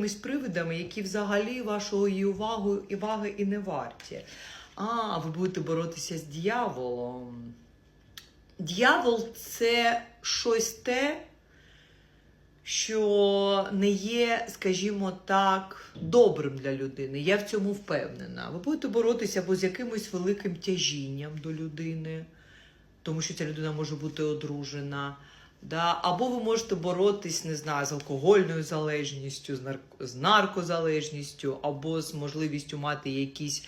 якимись привидами, які взагалі вашої уваги, уваги і не варті. А, ви будете боротися з дьяволом. Дьявол це щось те, що не є, скажімо так, добрим для людини. Я в цьому впевнена. Ви будете боротися або з якимось великим тяжінням до людини, тому що ця людина може бути одружена. Да? Або ви можете боротись, не знаю, з алкогольною залежністю, з, нарк... з наркозалежністю, або з можливістю мати якісь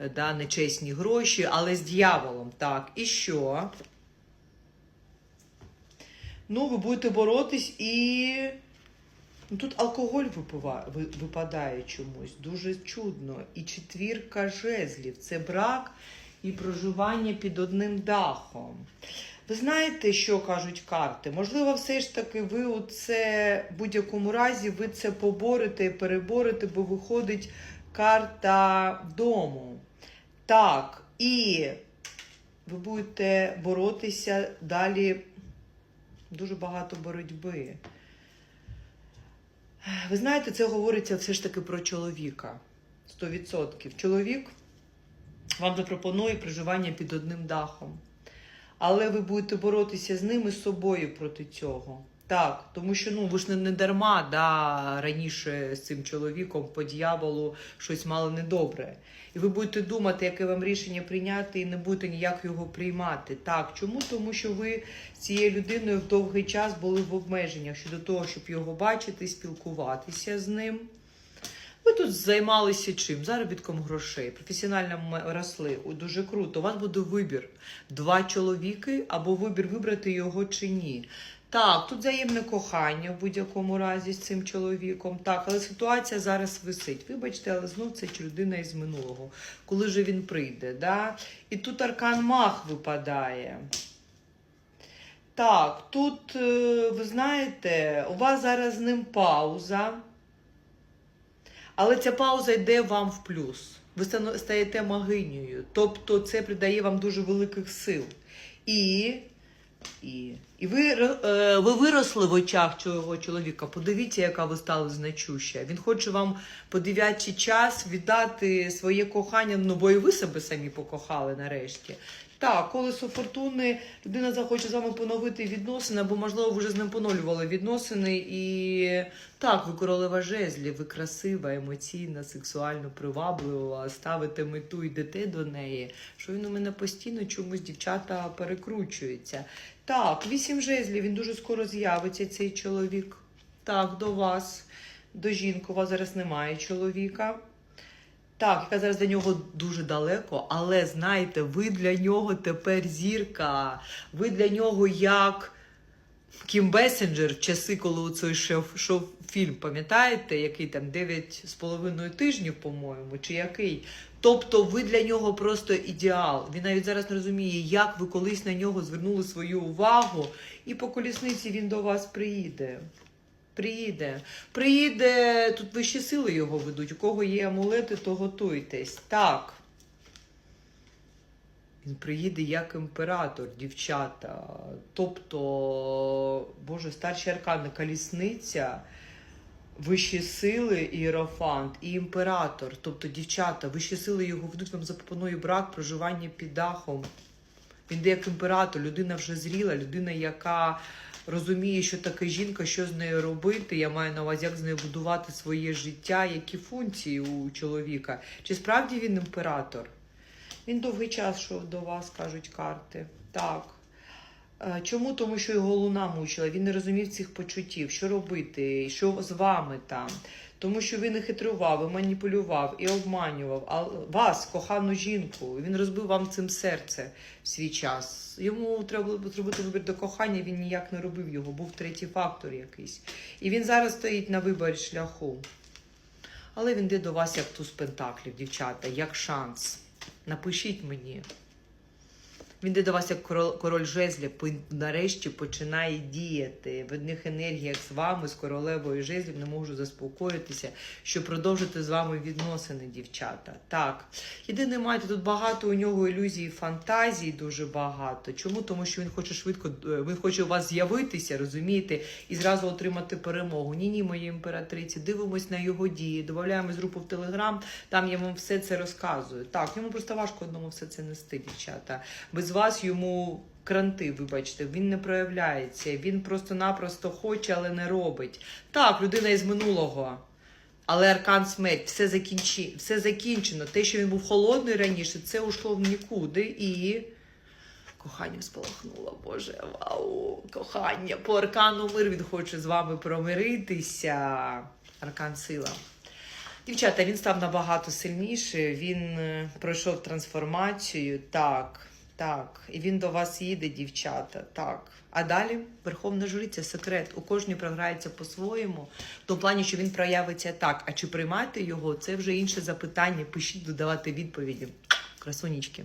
е, да, нечесні гроші, але з дьяволом. Так, і що? Ну, ви будете боротись і. Ну, тут алкоголь випива... випадає чомусь. Дуже чудно. І четвірка жезлів це брак і проживання під одним дахом. Ви знаєте, що кажуть карти? Можливо, все ж таки ви це в будь-якому разі ви це поборете і переборете, бо виходить карта дому. Так, і ви будете боротися далі. Дуже багато боротьби. Ви знаєте, це говориться все ж таки про чоловіка. 100%. Чоловік вам запропонує проживання під одним дахом. Але ви будете боротися з ним і з собою проти цього. Так, тому що ну ви ж не, не дарма да, раніше з цим чоловіком по дьяволу щось мали недобре. І ви будете думати, яке вам рішення прийняти, і не будете ніяк його приймати. Так, чому? Тому що ви з цією людиною в довгий час були в обмеженнях щодо того, щоб його бачити, спілкуватися з ним. Ви тут займалися чим? Заробітком грошей, професіонально росли. Дуже круто. У вас буде вибір. Два чоловіки або вибір вибрати його чи ні. Так, тут взаємне кохання в будь-якому разі з цим чоловіком. Так, але ситуація зараз висить. Вибачте, але знов це людина із минулого. Коли же він прийде? Да? І тут аркан мах випадає. Так, тут, е, ви знаєте, у вас зараз з ним пауза. Але ця пауза йде вам в плюс. Ви стаєте магинею. Тобто це придає вам дуже великих сил. І, і, і ви, е, ви виросли в очах цього чоловіка. Подивіться, яка ви стали значуща. Він хоче вам по дев'ятий час віддати своє кохання, ну бо і ви себе самі покохали нарешті. Так, колесо фортуни, людина захоче з вами поновити відносини, або, можливо, ви вже з ним поновлювали відносини. І так, ви королева жезлів, ви красива, емоційна, сексуально приваблива, ставите мету, йдете до неї. Що він у мене постійно чомусь дівчата перекручується. Так, вісім жезлів, він дуже скоро з'явиться, цей чоловік. Так, до вас, до жінки, у вас зараз немає чоловіка. Так, яка зараз до нього дуже далеко, але знаєте, ви для нього тепер зірка. Ви для нього як Кім Бесенджер в часи, коли цей шов фільм, пам'ятаєте, який там 9 з половиною тижнів, по-моєму, чи який. Тобто ви для нього просто ідеал. Він навіть зараз не розуміє, як ви колись на нього звернули свою увагу, і по колісниці він до вас приїде. Приїде. Приїде, тут вищі сили його ведуть. У кого є амулети, то готуйтесь. Так. Він приїде як імператор, дівчата. Тобто, Боже, старші аркани, колісниця, вищі сили, іерофант і імператор. Тобто, дівчата, вищі сили його ведуть, вам запропонує брак, проживання під дахом. Він йде як імператор, людина вже зріла, людина, яка розуміє, що таке жінка, що з нею робити. Я маю на увазі, як з нею будувати своє життя, які функції у чоловіка. Чи справді він імператор? Він довгий час йшов до вас, кажуть карти. Так. Е, Чому? Тому що його луна мучила, він не розумів цих почуттів, що робити, що з вами там. Тому що він і хитрував, і маніпулював, і обманював а вас, кохану жінку. Він розбив вам цим серце в свій час. Йому треба було зробити вибір до кохання, він ніяк не робив його, був третій фактор якийсь. І він зараз стоїть на виборі шляху. Але він йде до вас як туз пентаклів, дівчата, як шанс. Напишіть мені. Він йде до вас як король, король жезлів, нарешті починає діяти. В одних енергіях з вами, з королевою жезлів, не можу заспокоїтися, що продовжити з вами відносини, дівчата. Так. Єдине, маєте тут багато у нього ілюзій, фантазій дуже багато. Чому? Тому що він хоче швидко, е, він хоче у вас з'явитися, розумієте, і зразу отримати перемогу. Ні, ні, мої імператриці, дивимось на його дії, додаємось групу в Телеграм, там я вам все це розказую. Так, йому просто важко одному все це нести, дівчата. Без вас йому. Кранти, вибачте, він не проявляється, він просто-напросто хоче, але не робить. Так, людина із минулого. Але аркан смерть, все, закінчи, все закінчено. Те, що він був холодний раніше, це ушло в нікуди і. Коханням спалахнуло, Боже, вау, кохання. По аркану мир він хоче з вами промиритися. Аркан сила. Дівчата, він став набагато сильніше, він е, пройшов трансформацію, так, так. І він до вас їде, дівчата, так. А далі Верховна журі секрет. У кожній програється по-своєму. В тому плані, що він проявиться так. А чи приймати його, це вже інше запитання. Пишіть, додавати відповіді. Красунічки.